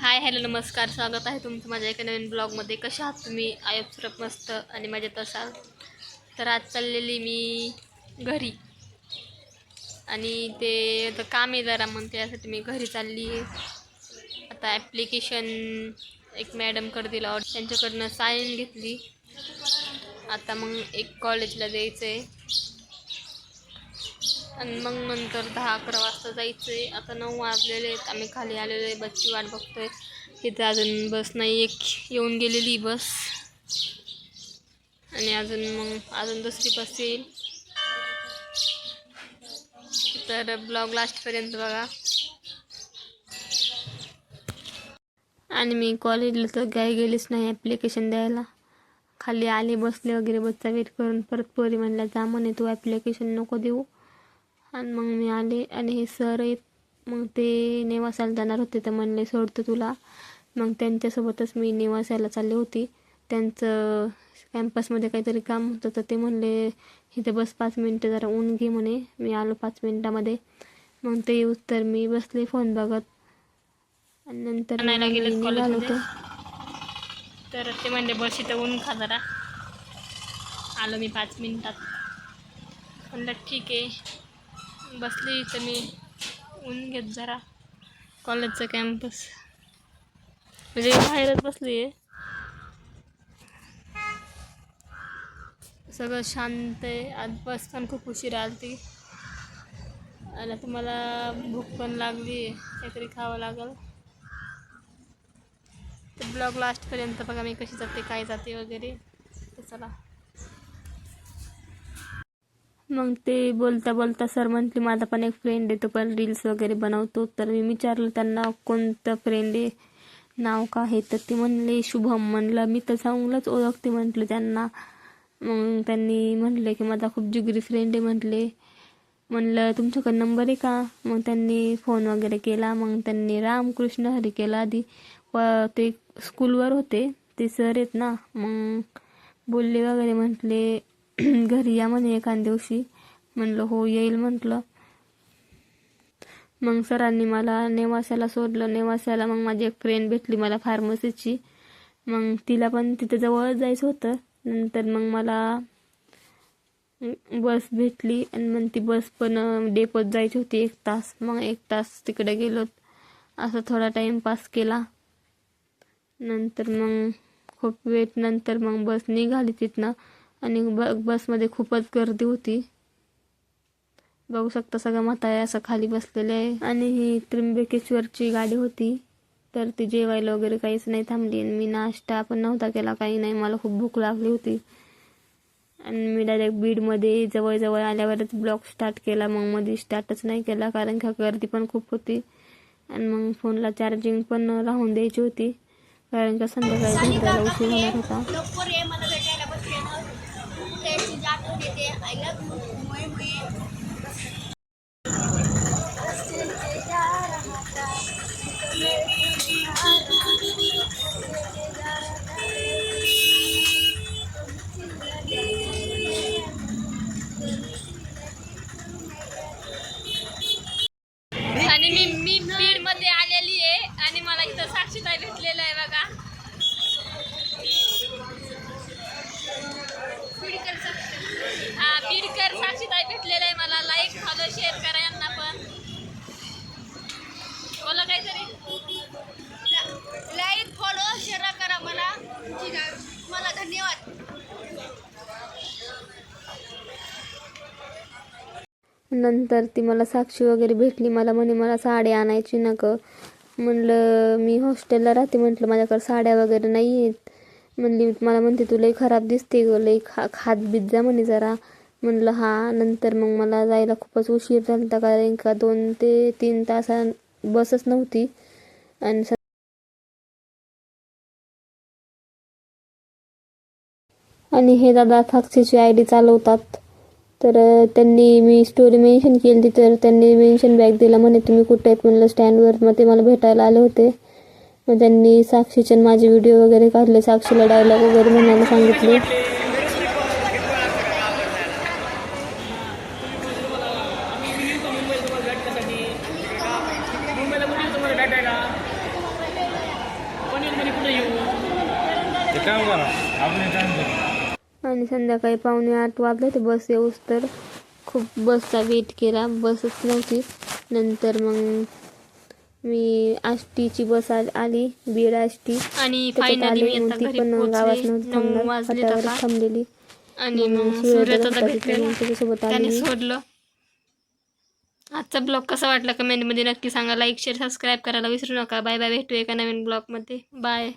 Hi hello नमस्कार. स्वागत आहे तुमचं माझ्या एका नवीन ब्लॉगमध्ये. कशा आहात तुम्ही? आयत मस्त आणि मजेत असाल. तर आज चाललेली मी घरी. आणि ते आता काम आहे जरा मग त्यासाठी मी घरी चालली आहे. आता ॲप्लिकेशन एक मॅडमकडे दिलं. ऑर्डर त्यांच्याकडनं साईन घेतली. आता मग एक कॉलेजला द्यायचं आहे आणि मग नंतर दहा अकरा वाजता जायचं आहे आता नऊ वाजलेले आहेत. आम्ही खाली आलेलो आहे. बसची वाट बघतोय. तिथे अजून बस नाही. एक येऊन गेलेली बस. आणि अजून मग अजून दुसरी बस येईल. तर ब्लॉग लास्टपर्यंत बघा. आणि मी कॉलेजला तर काही गेलीच नाही. ॲप्लिकेशन द्यायला. खाली आले बसले वगैरे. बसचा वेट करून परत पोरी म्हणल्या जा म्हणे तू ॲप्लिकेशन नको देऊ. आणि मग मी आले आणि हे सर आहेत. मग ते नेवासाला जाणार होते तर म्हणले सोडतो तुला. मग त्यांच्यासोबतच मी नेवासाला चालले होती. त्यांचं कॅम्पसमध्ये काहीतरी काम होतं तर ते म्हणले इथे बस पाच मिनटं जरा ऊन घे म्हणे. मी आलो पाच मिनटामध्ये. मग ते येऊस तर मी बसले फोन बघत. आणि नंतर निघालो होतो तर ते म्हणले बस इथं ऊन खा जरा. आलो मी पाच मिनिटात. म्हणलं ठीक आहे. बसली इथं मी. ऊन घेत जरा. कॉलेजचं कॅम्पस म्हणजे बाहेरच बसली आहे. सगळं शांत आहे. आज बस पण खूप उशिरा आली आणि आता मला भूक पण लागली आहे. काहीतरी खावं लागेल. तर ब्लॉग लास्टपर्यंत बघा मी कशी जाते काय जाते वगैरे. तर चला. मग ते बोलता बोलता सर म्हटले माझा पण एक फ्रेंड आहे तो पण रील्स वगैरे बनवतो. तर मी विचारलं त्यांना कोणतं फ्रेंड आहे? नाव का आहे? तर ते म्हणले शुभम. म्हणलं मी तर चांगलंच ओळखते म्हटलं त्यांना. मग त्यांनी म्हटले की माझा खूप जिगरी फ्रेंड आहे म्हटले. म्हणलं तुमच्याकडे नंबर आहे का? मग त्यांनी फोन वगैरे केला. मग त्यांनी रामकृष्ण हरी केला आधी. व ते स्कूलवर होते. ते सर आहेत ना. मग बोलले वगैरे म्हटले घरी या म्हणे एखाद दिवशी. म्हणलं हो येईल म्हटलं. मग सरांनी मला नेवासाला सोडलं. नेवासाला मग माझी एक फ्रेंड भेटली मला फार्मसीची मग तिला पण तिथं जवळ जायचं होतं. नंतर मग मला बस भेटली आणि मग ती बस पण डेपोत जायची होती एक तास. मग एक तास तिकडे गेलो. असं थोडा टाईम पास केला. नंतर मग खूप वेळ नंतर मग बस निघाली तिथनं. आणि ब बसमध्ये खूपच गर्दी होती. बघू शकता सगळं म्हातारे असं खाली बसलेले आहे. आणि ही त्र्यंबकेश्वरची गाडी होती. तर ती जेवायला वगैरे काहीच नाही थांबली आणि मी नाश्ता पण नव्हता केला काही नाही. मला खूप भूक लागली होती. आणि मी डायरेक्ट बीडमध्ये जवळजवळ आल्यावरच ब्लॉग स्टार्ट केला. मग मध्ये स्टार्टच नाही केला कारण का गर्दी पण खूप होती. आणि मग फोनला चार्जिंग पण राहून द्यायची होती. कारण का संध्याकाळी उशीर होणार होता लवकर ये मला भेटायला बसलेलं त्याची आठवण येते आय लव्ह यू मुळे भेटलेलं आहे मला. लाईक फॉलो शेअर करा यांना पण. बोला काहीतरी. लाईक फॉलो शेअर करा मला. मला धन्यवाद. नंतर ती मला साक्षी वगैरे भेटली. मला म्हणे मला साडी आणायची नक. म्हणलं मी हॉस्टेलला राहते. म्हटलं माझ्याकडे साड्या वगैरे नाही आहेत म्हणली मला म्हणते तू लई खराब दिसते ग. लई खा खात बीत जा म्हणे जरा. म्हणलं हा नंतर मग मला जायला खूपच उशीर झाला होता कारण का दोन ते तीन तासा बसच नव्हती आणि आणि हे दादा साक्षीची आय डी चालवतात. तर त्यांनी मी स्टोरी मेन्शन केली तर त्यांनी मेन्शन बॅग दिला म्हणे तुम्ही कुठे आहेत? म्हणलं स्टँडवर मग ते मला भेटायला आले होते. मग त्यांनी साक्षीचे आणि माझे व्हिडिओ वगैरे काढले. साक्षीला डायलॉग वगैरे म्हणायला सांगितले. काम करा आपण काम करू. आणि संध्याकाळी पावणे आठ वाजले ते बस येऊस तर. खूप बसचा वेट केला. बसच नव्हती. नंतर मग मी आष्टीची बस आली बीड आष्टी. आणि फायनली आली मी मग आता ती घरी पण गावात पोहोचले नव्हती नऊ थांबणार. वाजले फाट्यावर आता. थांबलेली. आणि मग भेटलेला त्याच्यासोबत त्याने. सोडलं. आजचा ब्लॉग कसा वाटला कमेंटमध्ये नक्की सांगा. लाईक शेअर सबस्क्राईब करायला विसरू नका. Bye bye. भेटू एका नवीन ब्लॉगमध्ये. बाय.